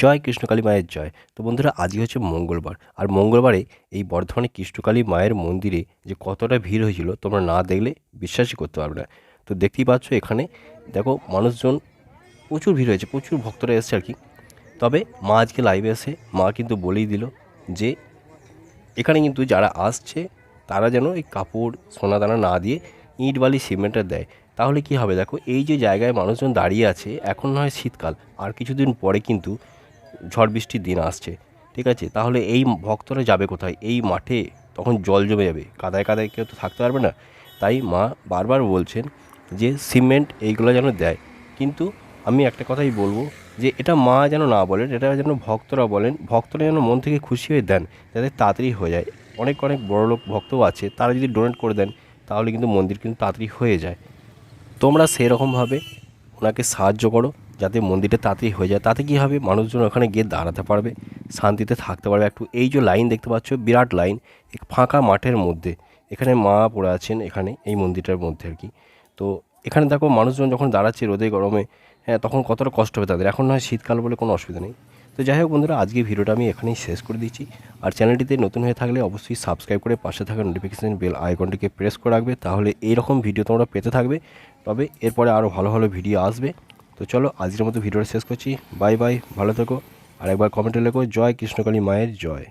জয় কৃষ্ণকালী মায়ের জয়। তো বন্ধুরা আজকে হচ্ছে মঙ্গলবার। আর মঙ্গলবারে এই বর্ধমানে কৃষ্ণকালী মায়ের মন্দিরে যে কতটা ভিড় হয়েছিল, তোমরা না দেখলে বিশ্বাসই করতে পারবে না। তো দেখতেই পাচ্ছ এখানে, দেখো মানুষজন প্রচুর ভিড় হয়েছে, প্রচুর ভক্তরা এসছে আর কি। তবে মা আজকে লাইভে এসে, মা কিন্তু বলেই দিল যে, এখানে কিন্তু যারা আসছে, তারা যেন এই কাপড়, সোনাদানা না দিয়ে ইট, বালি, সিমেন্টটা দেয়। তাহলে কি হবে? দেখো, এই যে জায়গায় মানুষজন দাঁড়িয়ে আছে, এখন নয় শীতকাল। আর কিছুদিন পরে কিন্তু ঝড় বৃষ্টির দিন আসছে, ঠিক আছে? তাহলে এই ভক্তরা যাবে কোথায়? এই মাঠে তখন জল জমে যাবে। কাদায় কাদায় কেউ তো থাকতে পারবে না। তাই মা বারবার বলছেন যে সিমেন্ট এইগুলো যেন দেয়। কিন্তু আমি একটা কথাই বলব যে এটা মা যেন না বলেন, এটা যেন ভক্তরা বলেন, ভক্তরা যেন মন থেকে খুশি হয়ে দেন, যাতে তাড়াতাড়ি হয়ে যায়। অনেক অনেক বড় লোক ভক্তও আছে, তারা যদি ডোনেট করে দেন, তাহলে কিন্তু মন্দির কিন্তু তাড়াতাড়ি হয়ে যায়। তোমরা সেরকমভাবে ওনাকে সাহায্য করো। যাতে মন্দিরটা তাড়াতাড়ি হয়ে যায়, তাতে কী হবে? মানুষজন ওখানে গিয়ে দাঁড়াতে পারবে, শান্তিতে থাকতে পারবে। একটু এই যে লাইন দেখতে পাচ্ছ, বিরাট লাইন, এক ফাঁকা মাঠের মধ্যে। এখানে মা পড়ে আছেন এখানে, এই মন্দিরটার মধ্যে আর কি। তো এখানে দেখো মানুষজন যখন দাঁড়াচ্ছে রোদে, গরমে হ্যাঁ তখন কতটা কষ্ট হবে তাদের। এখন নয়, শীতকাল বলে কোনো অসুবিধা নেই। তো যাই হোক বন্ধুরা আজকে ভিডিওটা আমি এখানেই শেষ করে দিচ্ছি। আর চ্যানেলটিতে নতুন হয়ে থাকলে অবশ্যই সাবস্ক্রাইব করে পাশে থাকা নোটিফিকেশান বেল আইকনটিকে প্রেস করে রাখবে, তাহলে এইরকম ভিডিও তোমরা পেতে থাকবে। তবে এরপরে আরও ভালো ভালো ভিডিও আসবে। তো চলো, আজকের মতো ভিডিওটা শেষ করছি। বাই বাই, ভালো থেকো। আর একবার কমেন্টে লেখো, জয় কৃষ্ণকালী মায়ের জয়।